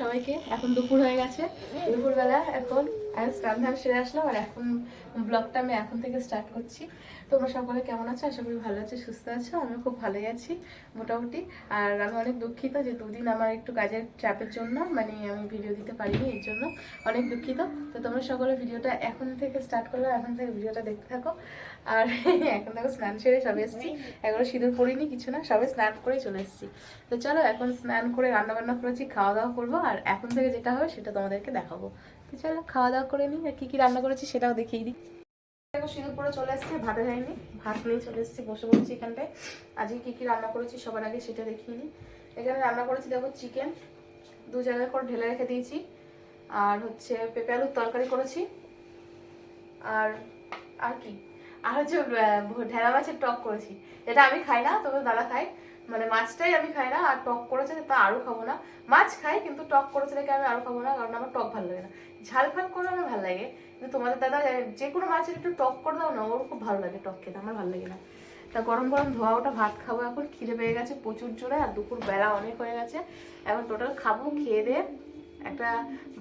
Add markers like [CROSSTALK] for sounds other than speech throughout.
সবাইকে। এখন দুপুর হয়ে গেছে। দুপুরবেলা এখন আমি স্নান ধান সেরে আসলাম আর এখন ব্লগটা আমি এখন থেকে স্টার্ট করছি। তোমরা সকলে কেমন আছো? আশা করি ভালো আছো, সুস্থ আছো আমি খুব ভালোই আছি, মোটামুটি। আর আমি অনেক দুঃখিত যে দুদিন আমার একটু কাজের চাপের জন্য মানে আমি ভিডিও দিতে পারিনি এর জন্য অনেক দুঃখিত। তো তোমরা সকলে ভিডিওটা এখন থেকে স্টার্ট করলে এখন থেকে ভিডিওটা দেখতে থাকো। আর [LAUGHS] এখন দেখো স্নান সেরে সবে এসেছি। এগুলো সিঁদুর পরিনি কিছু না, সবে স্নান করেই চলে এসেছি। তো চলো এখন স্নান করে রান্না বান্না করেছি খাওয়া দাওয়া করব, আর এখন থেকে যেটা হবে সেটা তোমাদেরকে দেখাবো। তো চলো খাওয়া দাওয়া করে নিই, আর কী কী রান্না করেছি সেটাও দেখিয়ে দিই। দেখো, সিঁদুর পরে চলে এসেছি ভাতে যায়নি। ভাত নিয়ে চলে এসেছি, বসে বলছি এখানটায়। আজকে কী কী রান্না করেছি সবার আগে সেটা দেখিয়ে নিই। এখানে রান্না করেছি, দেখো, চিকেন। দু জায়গায় করে ঢেলে রেখে দিয়েছি। আর হচ্ছে পেঁপে আলুর তরকারি করেছি। আর আর কি? আর হচ্ছে ঢেলা মাছের টক করেছি। যেটা আমি খাই না, তবে দাদা খাই মানে মাছটাই আমি খাই না, আর টক করেছে তা আরও খাব না। মাছ খাই, কিন্তু টক করেছে দেখে আমি আরও খাব না, কারণ আমার টক ভালো লাগে না। ঝাল ফাল করে আমার ভালো লাগে, কিন্তু তোমাদের দাদা যে কোনো মাছের একটু টক করে দাও না, ওর খুব ভালো লাগে টক খেতে, আমার ভালো লাগে না। তা গরম গরম ধোয়া ওটা ভাত খাব এখন, খিদে পেয়ে গেছে প্রচুর জোরে, আর দুপুর বেলা অনেক হয়ে গেছে। এখন টোটাল খাব, খেয়ে দিয়ে একটা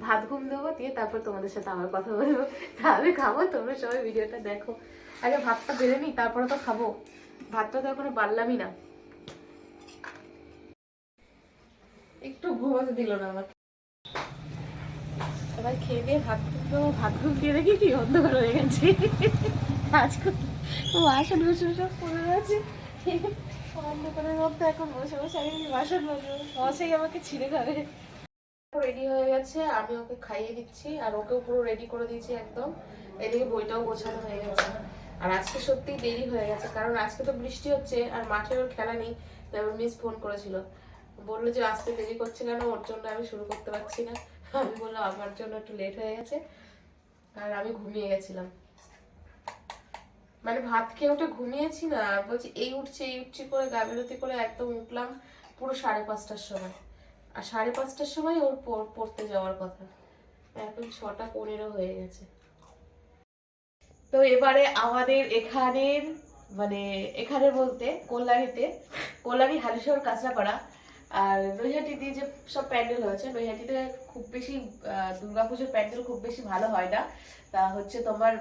ভাত ঘুম দেবো, দিয়ে তারপর তোমাদের সাথে আবার কথা বলব। তাহলে খাব, তোমরা সবাই ভিডিওটা দেখো। আগে ভাতটা বেড়ে নিই, তারপরে তো খাব। ভাতটা তো এখনও বাড়লামই না। একটু ঘুমাতে দিল না আমাকে। সবাই খেয়ে দিয়ে ভাত তো ভাত ঘুম দিয়ে দেখি কি অন্ধকার হয়ে গেছে। আজকে বাসন বসে সব পড়ে আছে অন্ধকারের মধ্যে এখন বসে বসে আমি বাসন বসবো বসেই আমাকে ছিঁড়ে ধরে। রেডি হয়ে গেছে আমি ওকে খাইয়ে দিচ্ছি আর ওকেও পুরো রেডি করে দিয়েছি একদম। এদিকে বইটাও গোছানো হয়ে গেছে। আর আজকে সত্যি দেরি হয়ে গেছে কারণ আজকে তো বৃষ্টি হচ্ছে আর মাঠের ওর খেলা নেই তারপর মিস ফোন করেছিল। বলল যে আসতে দেরি করছে কেন? ওর জন্য আমি শুরু করতে পারছি না। আমি বললাম, আমার জন্য একটু লেট হয়ে গেছে। আর আমি ঘুমিয়ে গেছিলাম। মানে ভাত খেয়ে উঠে ঘুমিয়েছি না বলছি, এই উঠছে এই উঠছে করে গাবিলতি করে একদম উঠলাম পুরো সাড়ে পাঁচটার সময়। আর সাড়ে পাঁচটার সময় ওর পড়তে যাওয়ার কথা। এখন ছটা পনেরো হয়ে গেছে। তো এবারে আমাদের এখানের মানে এখানে বলতে কল্যাণীতে কল্যাণী হালিশহর কাঁচরাপাড়া আর নৈহাটি দিয়ে যে সব প্যান্ডেল হয়েছে, নৈহাটিতে খুব বেশি দুর্গাপুজোর প্যান্ডেল খুব বেশি ভালো হয় না। তা হচ্ছে তোমার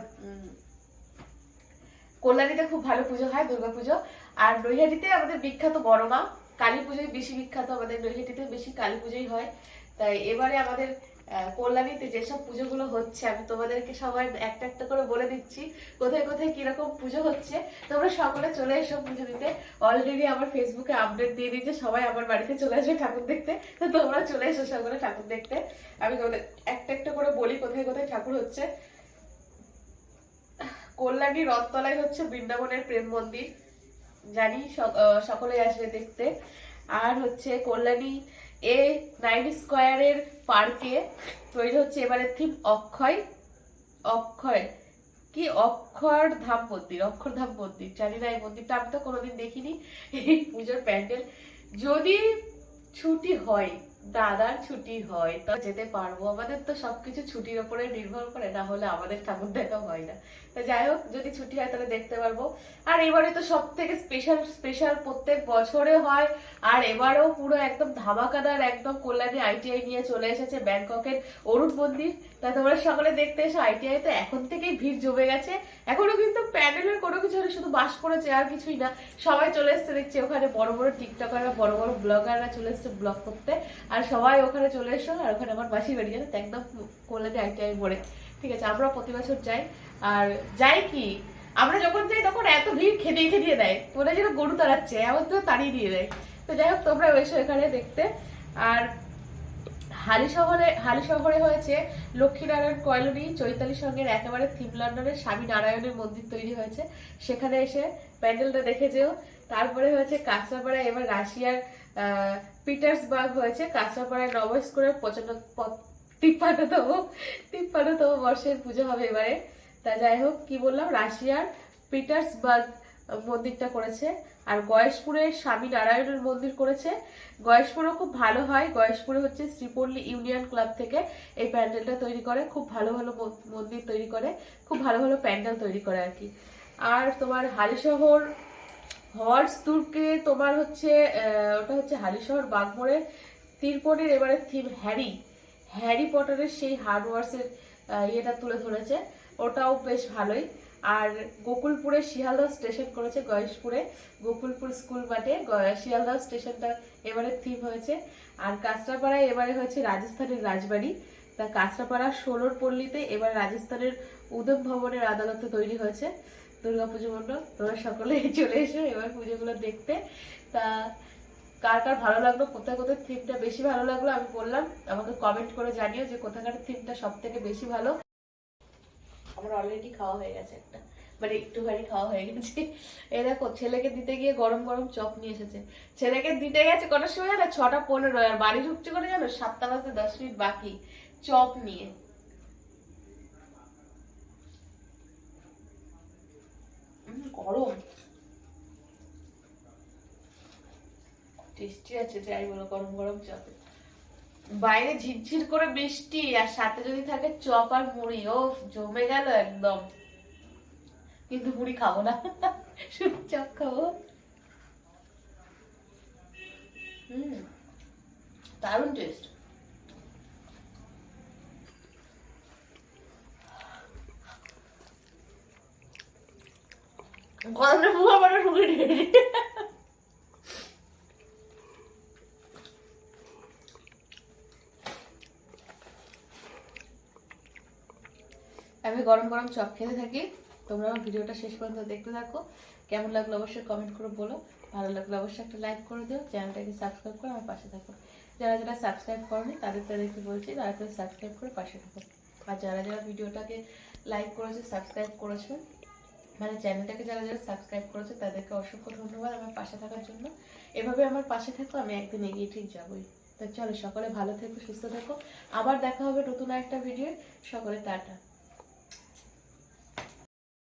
কল্যাণীতে খুব ভালো পুজো হয়, দুর্গাপুজো। আর নৈহাটিতে আমাদের বিখ্যাত বড় মা, কালী পুজোই বেশি বিখ্যাত, আমাদের নৈহাটিতে বেশি কালী পুজোই হয়। তাই এবারে আমাদের কল্যাণীতে যেসব পুজোগুলো হচ্ছে, আমি তোমাদেরকে সবাই একটা একটা করে বলে দিচ্ছি, কোথায় কোথায় কীরকম পুজো হচ্ছে। তোমরা সকলে চলে এসো পুজো দিতে। অলরেডি আমার ফেসবুকে আপডেট দিয়ে দিয়েছে, সবাই আমার বাড়িতে চলে আসবে ঠাকুর দেখতে। তো তোমরা চলে এসো সকলে ঠাকুর দেখতে। আমি তোমাদের একটা একটা করে বলি কোথায় কোথায় ঠাকুর হচ্ছে। কল্যাণী রথতলায় হচ্ছে বৃন্দাবনের প্রেম মন্দির। জানি সকলে আসবে দেখতে। আর হচ্ছে কল্যাণী এ নাইন স্কোয়ারের পার্কে তৈরি হচ্ছে এবারে থিম অক্ষয় অক্ষয়, কি অক্ষর ধাম মন্দির অক্ষর ধাম মন্দির জানি না এই মন্দিরটা, আমি তো কোনোদিন দেখিনি, এই পুজোর প্যান্ডেল। যদি ছুটি হয় দাদার ছুটি হয়, তো যেতে পারব। আমাদের তো সবকিছু ছুটির ওপরে নির্ভর করে, না হলে আমাদের ঠাকুর দেখা হয় না। তো যাই হোক, যদি ছুটি হয় তাহলে দেখতে পারব। আর এবারে তো সব থেকে স্পেশাল স্পেশাল প্রত্যেক বছরে হয়। আর এবারেও পুরো একদম ধামাকাদার, একদম কল্যাণী আইটিআই নিয়ে চলে এসেছে ব্যাংককের অরুণ মন্দির। তা তোমরা সকলে দেখতে এসো আইটিআই তো এখন থেকেই ভিড় জমে গেছে। এখনও কিন্তু প্যান্ডেলের কোনো কিছু শুধু বাস করেছে আর কিছুই না। সবাই চলে এসছে, দেখছি ওখানে বড় বড় টিকটকাররা, বড় বড় ব্লগাররা চলে এসছে ব্লগ করতে। আর সবাই ওখানে চলে এসো, আর ওখানে আমার বাসি বাড়ি জানো একদম এক আইটিআই ভরে। ঠিক আছে, আমরা প্রতি বছর যাই। আর যাই কি, আমরা যখন যাই তখন এত ভিড় খেদিয়ে খেদিয়ে দেয়। তোরা যেন গরু তাড়াচ্ছে, এমন তো তাড়িয়ে দিয়ে দেয়। তো যাই হোক তোমরা এসো এখানে দেখতে। আর হালি শহরে হালি শহরে হয়েছে লক্ষ্মীনারায়ণ কয়লনি চৈতালি সঙ্গের একেবারে থিম লন্ডনের স্বামী নারায়ণের মন্দির তৈরি হয়েছে। সেখানে এসে প্যান্ডেলটা দেখে যেও। তারপরে হয়েছে কাঁচরাপাড়ায়, এবার রাশিয়ার পিটার্সবার্গ হয়েছে কাঁচরাপাড়ায় নব স্কোরের পঁচান্ন প- তিপ্পান্নতম তিপ্পান্নতম বর্ষের পুজো হবে এবারে। তা যাই হোক, কি বললাম? রাশিয়ার পিটার্সবার্গ মন্দিরটা করেছে। আর গয়েশপুরে স্বামী নারায়ণের মন্দির করেছে। গয়েশপুরও খুব ভালো হয়। গয়েশপুরে হচ্ছে শ্রীপল্লী ইউনিয়ন ক্লাব থেকে এই প্যান্ডেলটা তৈরি করে। খুব ভালো ভালো মন্দির তৈরি করে। খুব ভালো ভালো প্যান্ডেল তৈরি করে আর কি। আর তোমার হালিশহর হর্স দুর্গে তোমার হচ্ছে ওটা হচ্ছে হালিশহর বাগমোড়ে। তিরপনের এবারে থিম হ্যারি। হ্যারি পটারের সেই হার্ডওয়ার্সের ইয়েটা তুলে ধরেছে। ওটাও বেশ ভালোই। আর গোকুলপুরে শিয়ালদহ স্টেশন করেছে গয়েশপুরে। গোকুলপুর স্কুল মাঠে শিয়ালদহ স্টেশনটা এবারে থিম হয়েছে। আর কাঁচরাপাড়ায় এবারে হয়েছে রাজস্থানের রাজবাড়ি। তা কাঁচরাপাড়া ষোলোর পল্লীতে এবার রাজস্থানের উদম ভবনের আদালতে তৈরি হয়েছে। দুর্গাপুজো মণ্ডপ। তোমরা সকলে [LAUGHS] চলে এসো এবার পুজোগুলো দেখতে। তা কার কার ভালো লাগল, কোথায় কোথায় থিমটা বেশি ভালো লাগল আমি বললাম। আমাকে কমেন্ট করে জানিও যে কোথাকার থিমটা সব থেকে বেশি ভালো। আমার অলরেডি খাওয়া হয়ে গেছে একটা। মানে একটুখানি খাওয়া হয়ে গেছে। এই দেখো, ছেলেকে দিতে গিয়ে গরম গরম চপ নিয়ে এসেছে। ছেলেকে দিতে গেছে কটার সময় জানো? ছটা পনেরো আর বাড়ি ঢুকছে করে জানো? সাতটা বাজতে দশ মিনিট বাকি। চপ নিয়ে। গরম। টেস্টি আছে, যাই বলো, গরম গরম চপ। বাইরে ঝিরঝির করে বৃষ্টি আর সাথে যদি থাকে চপ আর মুড়ি ও জমে গেল একদম। কিন্তু মুড়ি খাব না। শুধু চপ খাব। দারুণ টেস্ট গরমে মুখ আমার আমি গরম গরম চপ খেতে থাকি। তোমরা আমার ভিডিওটা শেষ পর্যন্ত দেখতে থাকো। কেমন লাগল অবশ্যই কমেন্ট করে বলো। ভালো লাগলে অবশ্যই একটা লাইক করে দিও। চ্যানেলটাকে সাবস্ক্রাইব করে আমার পাশে থাকো। যারা যারা সাবস্ক্রাইব করনি, তাদের তাদেরকে বলছি তারা তাদের সাবস্ক্রাইব করে পাশে থাকো। আর যারা যারা ভিডিওটাকে লাইক করেছে সাবস্ক্রাইব করেছে মানে চ্যানেলটাকে যারা যারা সাবস্ক্রাইব করেছে, তাদেরকে অসংখ্য ধন্যবাদ আমার পাশে থাকার জন্য। এভাবে আমার পাশে থাকো, আমি একদিন এগিয়ে ঠিক যাবোই। তো চলো, সকলে ভালো থেকো, সুস্থ থেকো। আবার দেখা হবে নতুন একটা ভিডিও সকলে টাটা।